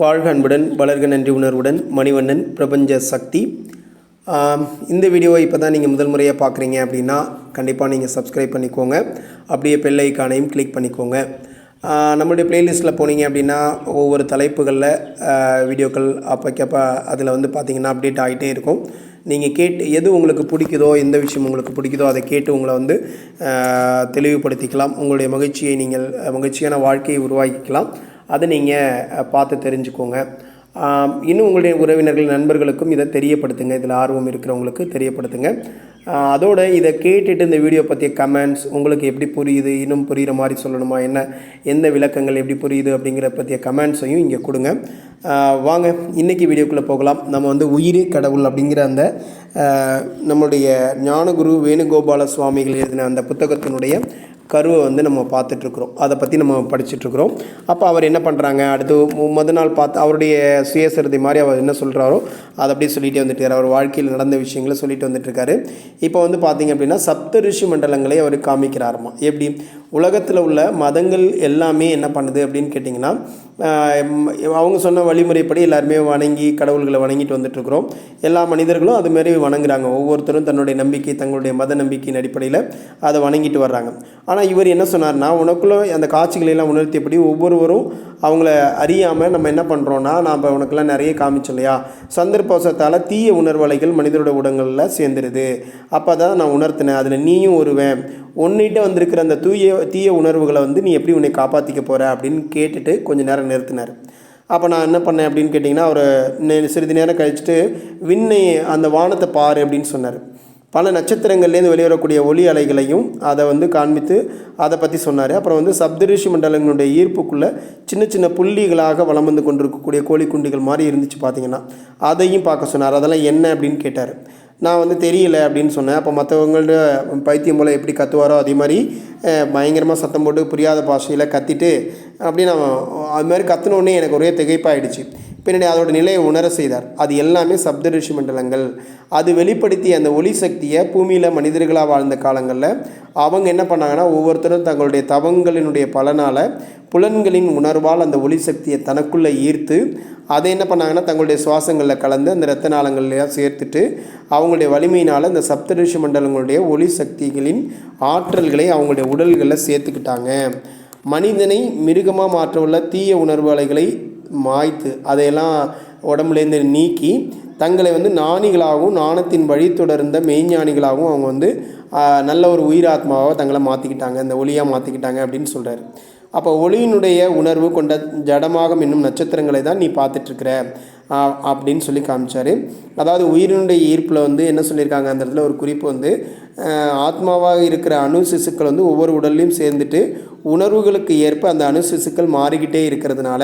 வாழ்க அன்புடன் வளர்க நன்றி உணர்வுடன் மணிவண்ணன் பிரபஞ்ச சக்தி. இந்த வீடியோவை இப்போ தான் நீங்கள் முதல் முறையாக பார்க்குறீங்க அப்படின்னா கண்டிப்பாக நீங்கள் சப்ஸ்கிரைப் பண்ணிக்கோங்க. அப்படியே பெல் ஐக்கானையும் கிளிக் பண்ணிக்கோங்க. நம்மளுடைய பிளேலிஸ்ட்டில் போனீங்க அப்படின்னா ஒவ்வொரு தலைப்புகளில் வீடியோக்கள் அப்போக்கப்போ அதில் வந்து பார்த்திங்கன்னா அப்டேட் ஆகிட்டே இருக்கும். நீங்கள் கேட்டு எது உங்களுக்கு பிடிக்குதோ எந்த விஷயம் உங்களுக்கு பிடிக்குதோ அதை கேட்டு உங்களை வந்து தெளிவுபடுத்திக்கலாம். உங்களுடைய மகிழ்ச்சியை நீங்கள் மகிழ்ச்சியான வாழ்க்கையை உருவாக்கிக்கலாம். அதை நீங்கள் பார்த்து தெரிஞ்சுக்கோங்க. இன்னும் உங்களுடைய உறவினர்கள் நண்பர்களுக்கும் இதை தெரியப்படுத்துங்க. இதில் ஆர்வம் இருக்கிறவங்களுக்கு தெரியப்படுத்துங்க. அதோடு அதோட இதை கேட்டுட்டு இந்த வீடியோ பற்றிய கமெண்ட்ஸ் உங்களுக்கு எப்படி புரியுது இன்னும் புரிகிற மாதிரி சொல்லணுமா என்ன எந்த விளக்கங்கள் எப்படி புரியுது அப்படிங்கிற பற்றிய கமெண்ட்ஸையும் இங்கே கொடுங்க. வாங்க இன்றைக்கி வீடியோக்குள்ளே போகலாம். நம்ம வந்து உயிரே கடவுள் அப்படிங்கிற அந்த நம்மளுடைய நம்முடைய ஞானகுரு வேணுகோபால சுவாமிகள் எழுதின அந்த புத்தகத்தினுடைய கருவை வந்து நம்ம பார்த்துட்ருக்குறோம். அதை பற்றி நம்ம படிச்சுட்ருக்குறோம். அப்போ அவர் என்ன பண்ணுறாங்க அடுத்து மு- முத நாள் பார்த்து அவருடைய சுயசரிதை மாதிரி அவர் என்ன சொல்கிறாரோ அதை அப்படியே சொல்லிகிட்டே வந்துட்டுருக்காரு அவர் வாழ்க்கையில் நடந்த விஷயங்களை சொல்லிட்டு வந்துட்டுருக்காரு இப்போ வந்து பார்த்திங்க அப்படின்னா சப்த ரிஷி மண்டலங்களை அவர் காமிக்கிறாருமா? எப்படி? உலகத்தில் உள்ள மதங்கள் எல்லாமே என்ன பண்ணுது அப்படின்னு கேட்டிங்கன்னா அவங்க சொன்ன வழிமுறைப்படி எல்லாருமே வணங்கி கடவுள்களை வணங்கிட்டு வந்துட்டுருக்குறோம் எல்லா மனிதர்களும் அதுமாரி வணங்குறாங்க. ஒவ்வொருத்தரும் தன்னுடைய நம்பிக்கை தங்களுடைய மத நம்பிக்கையின் அடிப்படையில் அதை வணங்கிட்டு வர்றாங்க. ஆனால் இவர் என்ன சொன்னார்னா உனக்குள்ள அந்த காட்சிகளை எல்லாம் உணர்த்தியபடி ஒவ்வொருவரும் அவங்கள அறியாமல் நம்ம என்ன பண்ணுறோன்னா நாம் உனக்கெல்லாம் நிறைய காமிச்சோம் இல்லையா சந்தர்ப்பவசத்தால் தீய உணர்வலைகள் மனிதரோட உடங்களில் சேர்ந்துருது. அப்போ தான் நான் உணர்த்தினேன். அதில் நீயும் ஒருவேன். உன்னிட்ட வந்திருக்கிற அந்த தூய தீய உணர்வுகளை வந்து நீ எப்படி உன்னை காப்பாற்றிக்க போகிற அப்படின்னு கேட்டுட்டு கொஞ்சம் நேரம் நிறுத்தினார். அப்போ நான் என்ன பண்ணேன் அப்படின்னு கேட்டிங்கன்னா அவர் சிறிது நேரம் கழிச்சுட்டு விண்ணை அந்த வானத்தை பாரு அப்படின்னு சொன்னார். பல நட்சத்திரங்கள்லேருந்து வெளிவரக்கூடிய ஒளி அலைகளையும் அதை வந்து காண்பித்து அதை பற்றி சொன்னார். அப்புறம் வந்து சப்தரிஷி மண்டலங்களுடைய ஈர்ப்புக்குள்ளே சின்ன சின்ன புள்ளிகளாக வளம் வந்து கொண்டிருக்கக்கூடிய கோழி குண்டிகள் மாதிரி இருந்துச்சு பார்த்தீங்கன்னா அதையும் பார்க்க சொன்னார். அதெல்லாம் என்ன அப்படின்னு கேட்டார். நான் வந்து தெரியல அப்படின்னு சொன்னேன். அப்போ மற்றவங்கள்ட்ட பைத்தியம் போல் எப்படி கத்துவாரோ அதே மாதிரி பயங்கரமாக சத்தம் போட்டு புரியாத பாஷையில் கத்திட்டு அப்படி நான் அது மாதிரி கத்துனோடனே எனக்கு ஒரே திகைப்பாயிடுச்சு. பின்னாடி அதோட நிலையை உணர செய்தார். அது எல்லாமே சப்த ரிஷி மண்டலங்கள். அது வெளிப்படுத்திய அந்த ஒளி சக்தியை பூமியில் மனிதர்களாக வாழ்ந்த காலங்களில் அவங்க என்ன பண்ணாங்கன்னா ஒவ்வொருத்தரும் தங்களுடைய தவங்களினுடைய பலனால் புலன்களின் உணர்வால் அந்த ஒளி சக்தியை தனக்குள்ளே ஈர்த்து அதை என்ன பண்ணாங்கன்னா தங்களுடைய சுவாசங்களில் கலந்து அந்த இரத்த நாளங்கள்லாம் சேர்த்துட்டு அவங்களுடைய வலிமையினால் அந்த சப்தரிஷி மண்டலங்களுடைய ஒளி சக்திகளின் ஆற்றல்களை அவங்களுடைய உடல்களில் சேர்த்துக்கிட்டாங்க. மனிதனை மிருகமாக மாற்றவுள்ள தீய உணர்வு அலைகளை மாய்த்து அதையெல்லாம் உடம்புலேருந்து நீக்கி தங்களை வந்து ஞானிகளாகவும் ஞானத்தின் வழி தொடர்ந்த மெய்ஞானிகளாகவும் அவங்க வந்து நல்ல ஒரு உயிராத்மாவாக தங்களை மாற்றிக்கிட்டாங்க இந்த ஒளியாக மாற்றிக்கிட்டாங்க அப்படின்னு சொல்கிறாரு அப்போ ஒளியினுடைய உணர்வு கொண்ட ஜடமாக மின்னும் நட்சத்திரங்களை தான் நீ பார்த்துட்ருக்குற அப்படின்னு சொல்லி காமிச்சார். அதாவது உயிரினுடைய ஈர்ப்பில் வந்து என்ன சொல்லியிருக்காங்க? அந்த இடத்துல ஒரு குறிப்பு வந்து ஆத்மாவாக இருக்கிற அணு சிசுக்கள் வந்து ஒவ்வொரு உடல்லையும் சேர்ந்துட்டு உணர்வுகளுக்கு ஏற்ப அந்த அணு சிசுக்கள் மாறிக்கிட்டே இருக்கிறதுனால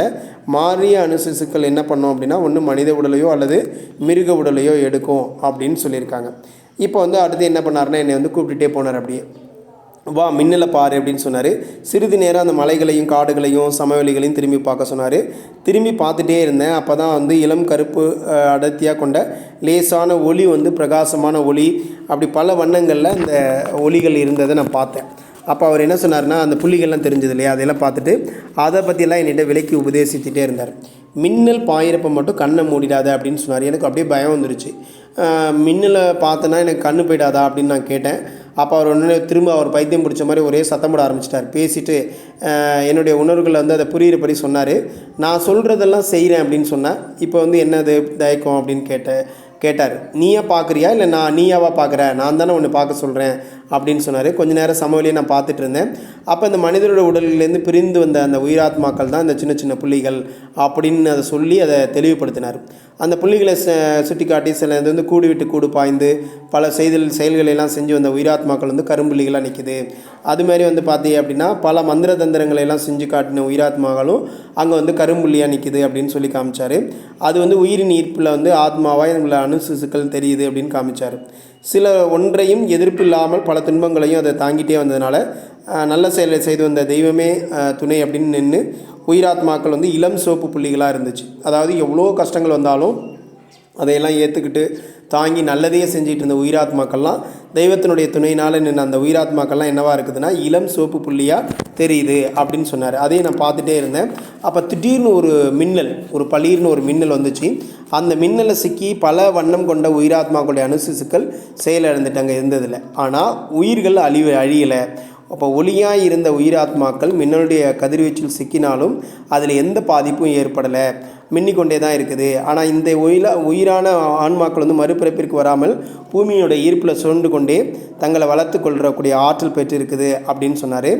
மாறிய அணு சிசுக்கள் என்ன பண்ணோம் அப்படின்னா ஒன்று மனித உடலையோ அல்லது மிருக உடலையோ எடுக்கும் அப்படின்னு சொல்லியிருக்காங்க. இப்போ வந்து அடுத்து என்ன பண்ணாருன்னா என்னை வந்து கூப்பிட்டுட்டே போனார் அப்படியே. வா மின்னலை பாரு அப்படின்னு சொன்னார். சிறிது நேரம் அந்த மலைகளையும் காடுகளையும் சமவெளிகளையும் திரும்பி பார்க்க சொன்னார். திரும்பி பார்த்துட்டே இருந்தேன். அப்போ தான் வந்து இளம் கருப்பு அடர்த்தியாக கொண்ட லேசான ஒளி வந்து பிரகாசமான ஒளி அப்படி பல வண்ணங்களில் அந்த ஒளிகள் இருந்ததை நான் பார்த்தேன். அப்போ அவர் என்ன சொன்னார்னா அந்த புள்ளிகள்லாம் தெரிஞ்சது இல்லையா? அதெல்லாம் பார்த்துட்டு அதை பற்றியெல்லாம் என்னிட்ட விலைக்கு உபதேசித்துட்டே இருந்தார். மின்னல் பாயிரப்ப மட்டும் கண்ணை மூடிடாத அப்படின்னு சொன்னார். எனக்கு அப்படியே பயம் வந்துருச்சு. மின்னலை பார்த்தேன்னா எனக்கு கண்ணு போயிடாதா அப்படின்னு நான் கேட்டேன். அப்போ அவர் உடனே திரும்ப அவர் பைத்தியம் பிடிச்ச மாதிரி ஒரே சத்தம் போட ஆரம்பிச்சிட்டார். பேசிட்டு என்னுடைய உணர்வுகளை வந்து அதை புரியிறபடி சொன்னார். நான் சொல்கிறதெல்லாம் செய்கிறேன் அப்படின்னு சொன்னேன் இப்போ வந்து என்னது தயக்கம் அப்படின்னு கேட்டேன் கேட்டார். நீயா பார்க்குறியா இல்லை நான் நீயாவா பார்க்குற நான் தானே ஒன்று பார்க்க சொல்கிறேன் அப்படின்னு சொன்னார். கொஞ்ச நேரம் சமவெளியை நான் பார்த்துட்டு இருந்தேன். அப்போ இந்த மனிதரோட உடலிலேருந்து பிரிந்து வந்த அந்த உயிராத்மாக்கள் தான் இந்த சின்ன சின்ன புள்ளிகள் அப்படின்னு அதை சொல்லி அதை தெளிவுபடுத்தினார். அந்த புள்ளிகளை ச சுட்டி காட்டி சில இது வந்து கூடு விட்டு கூடு பாய்ந்து பல செய்தல் செயல்களை எல்லாம் செஞ்சு வந்த உயிராத்மாக்கள் வந்து கரும்புள்ளிகளாக நிற்கிது அதுமாரி வந்து பார்த்தீங்க அப்படின்னா பல மந்திர தந்திரங்களை எல்லாம் செஞ்சு காட்டின உயிராத்மாக்களும் அங்கே வந்து கரும்புள்ளியாக நிற்கிது அப்படின்னு சொல்லி காமிச்சார். அது வந்து உயிரின் ஈர்ப்பில் வந்து ஆத்மாவாக எங்களை அணு சிசுக்கள் தெரியுது அப்படின்னு காமிச்சார். சில ஒன்றையும் எதிர்ப்பு இல்லாமல் பல துன்பங்களையும் அதை தாங்கிட்டே வந்ததுனால நல்ல செயலை செய்து வந்த தெய்வமே துணை அப்படின்னு நின்று உயிராத்மாக்கள் வந்து இளம் சோப்பு புள்ளிகளாக இருந்துச்சு. அதாவது எவ்வளோ கஷ்டங்கள் வந்தாலும் அதையெல்லாம் ஏற்றுக்கிட்டு தாங்கி நல்லதையே செஞ்சிகிட்டு இருந்த உயிராத்மாக்கள்லாம் தெய்வத்தினுடைய துணையினால் நின்று அந்த உயிராத்மாக்கள்லாம் என்னவாக இருக்குதுன்னா இளம் சோப்பு புள்ளியாக தெரியுது அப்படின்னு சொன்னார். அதையும் நான் பார்த்துட்டே இருந்தேன். அப்போ திடீர்னு ஒரு மின்னல் ஒரு பளிர்னு ஒரு மின்னல் வந்துச்சு. அந்த மின்னலை சிக்கி பல வண்ணம் கொண்ட உயிராத்மாக்களுடைய அணுசிசுக்கள் செயலிழந்துட்டாங்க இருந்ததில்லை. ஆனால் உயிர்கள் அழிவு அழியலை. அப்போ ஒளியாக இருந்த உயிராத்மாக்கள் மின்னலுடைய கதிர்வீச்சில் சிக்கினாலும் அதில் எந்த பாதிப்பும் ஏற்படலை. மின்னிக்கொண்டே தான் இருக்குது. ஆனால் இந்த உயிரா உயிரான ஆன்மாக்கள் வந்து மறுபிறப்பிற்கு வராமல் பூமியோட ஈர்ப்பில் சுழண்டு கொண்டே தங்களை வளர்த்து கொள்ளக்கூடிய ஆற்றல் பெற்றிருக்குது அப்படின்னு சொன்னார்.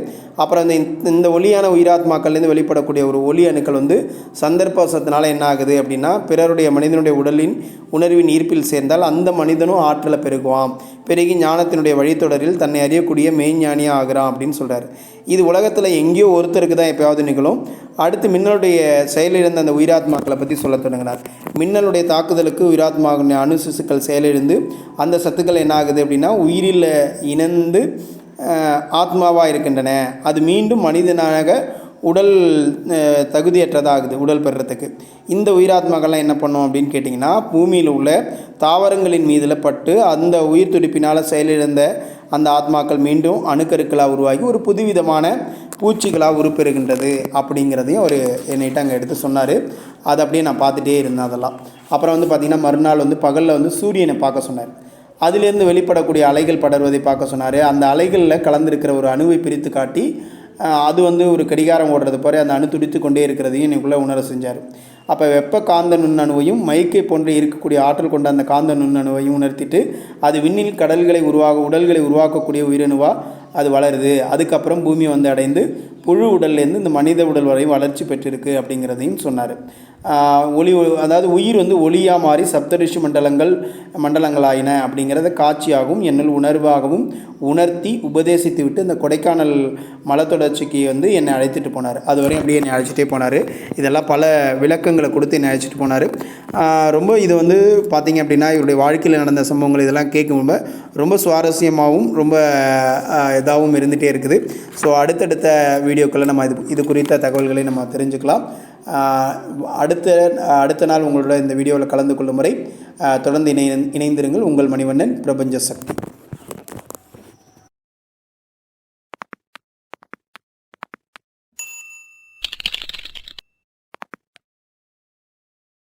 அப்புறம் இந்த இந்த ஒளியான உயிராத்மாக்கள்லேருந்து வெளிப்படக்கூடிய ஒரு ஒளி அணுக்கள் வந்து சந்தர்ப்பவசத்தினால என்ன ஆகுது அப்படின்னா பிறருடைய மனிதனுடைய உடலின் உணர்வின் ஈர்ப்பில் சேர்ந்தால் அந்த மனிதனும் ஆற்றலை பெருகுவான். பெருகி ஞானத்தினுடைய வழித்தொடரில் தன்னை அறியக்கூடிய மெய்ஞானியாக ஆகிறான் அப்படின்னு சொல்கிறார் இது உலகத்தில் எங்கேயோ ஒருத்தருக்கு தான் எப்பயாவது நிகழும். அடுத்து மின்னலுடைய செயலிழந்த அந்த உயிராத்மாக்களை பற்றி சொல்ல தொடங்கினார். மின்னலுடைய தாக்குதலுக்கு உயிராத்மாவுடைய அணுசிசுக்கள் செயலிழந்து அந்த சத்துக்கள் என்ன ஆகுது அப்படின்னா உயிரில் இணைந்து ஆத்மாவாக இருக்கின்றன. அது மீண்டும் மனிதனாக உடல் தகுதியற்றதாகுது உடல் பெறுறதுக்கு இந்த உயிராத்மாக்கள்லாம் என்ன பண்ணும் அப்படின்னு கேட்டிங்கன்னா பூமியில் உள்ள தாவரங்களின் மீதில் பட்டு அந்த உயிர் துடிப்பினால் செயலிழந்த அந்த ஆத்மாக்கள் மீண்டும் அணுக்கருக்களாக உருவாகி ஒரு புதுவிதமான பூச்சிகளாக உருப்பெறுகின்றது அப்படிங்கிறதையும் அவர் என்னிட்ட அங்கே எடுத்து சொன்னார். அதை அப்படியே நான் பார்த்துட்டே இருந்தேன் அதெல்லாம். அப்புறம் வந்து பார்த்திங்கன்னா மறுநாள் வந்து பகலில் வந்து சூரியனை பார்க்க சொன்னார். அதிலேருந்து வெளிப்படக்கூடிய அலைகள் படர்வதை பார்க்க சொன்னார். அந்த அலைகளில் கலந்திருக்கிற ஒரு அணுவை பிரித்து காட்டி அது வந்து ஒரு கடிகாரம் ஓடுறது போல அந்த அணு துடித்து கொண்டே இருக்கிறதையும் எனக்குள்ளே உணர செஞ்சார். அப்போ வெப்ப காந்த நுண்ணணுவையும் மைக்கை போன்று இருக்கக்கூடிய ஆற்றல் கொண்ட அந்த காந்த நுண்ணணுவையும் உணர்த்திட்டு அது விண்ணில் கடல்களை உருவாக உடல்களை உருவாக்கக்கூடிய உயிரணுவாக அது வளருது. அதுக்கப்புறம் பூமி வந்து அடைந்து புழு உடல்லேருந்து இந்த மனித உடல் வரை வளர்ச்சி பெற்றிருக்கு அப்படிங்கிறதையும் சொன்னார். ஒளி அதாவது உயிர் வந்து ஒளியாக மாறி சப்தரிஷி மண்டலங்கள் மண்டலங்களாயின அப்படிங்கிறத காட்சியாகவும் என்னல் உணர்வாகவும் உணர்த்தி உபதேசித்து விட்டு இந்த கொடைக்கானல் மலத்தொடர்ச்சிக்கு வந்து என்னை அழைத்துட்டு போனார். அது வரையும் அப்படியே என்னை அழைச்சிட்டே போனார். இதெல்லாம் பல விளக்கங்களை கொடுத்து என்னை அழைச்சிட்டு போனார். ரொம்ப இது வந்து பார்த்திங்க அப்படின்னா இவருடைய வாழ்க்கையில் நடந்த சம்பவங்கள் இதெல்லாம் கேட்கும்போது ரொம்ப சுவாரஸ்யமாகவும் ரொம்ப இதாகவும் இருந்துகிட்டே இருக்குது. ஸோ அடுத்தடுத்த வீடியோக்களில் நம்ம இது இது குறித்த தகவல்களை நம்ம தெரிஞ்சுக்கலாம். அடுத்த அடுத்த நாள் உங்களோட இந்த வீடியோவில் கலந்து கொள்ளும் முறை தொடர்ந்து இணை இணைந்திருங்கள். உங்கள் மணிவண்ணன் பிரபஞ்ச சக்தி.